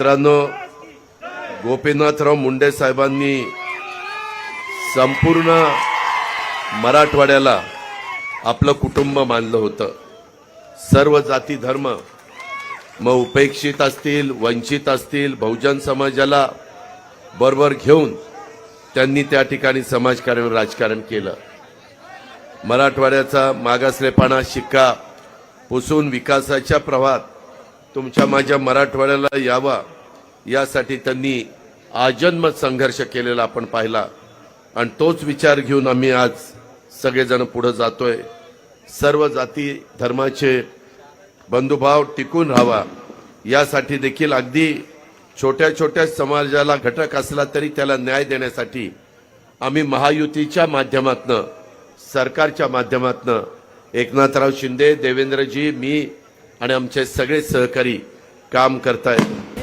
मित्रांनो गोपीनाथराव मुंडे साहेबांनी संपूर्ण मराठवाड्याला आपलं कुटुंब मानलं होतं. सर्व जाती धर्म मग उपेक्षित असतील वंचित असतील बहुजन समाजाला बरोबर घेऊन त्यांनी त्या ठिकाणी समाजकारण राजकारण केलं. मराठवाड्याचा मागासलेपणा शिक्का पुसून विकासाच्या प्रवाहात तुमच्या माझ्या मराठवाड्याला यावा यासाठी त्यांनी आजन्म संघर्ष केलेला आपण पाहिला. आणि तोच विचार घेऊन आम्ही आज सगळेजण पुढे जातोय. सर्व जाती धर्माचे बंधुभाव टिकून राहावा. यासाठी देखील अगदी छोट्या छोट्या समाजाला घटक असला तरी त्याला न्याय देण्यासाठी आम्ही महायुतीच्या माध्यमातनं सरकारच्या माध्यमातनं एकनाथराव शिंदे देवेंद्रजी मी आणि आमचे सगळे सहकारी काम करतायत.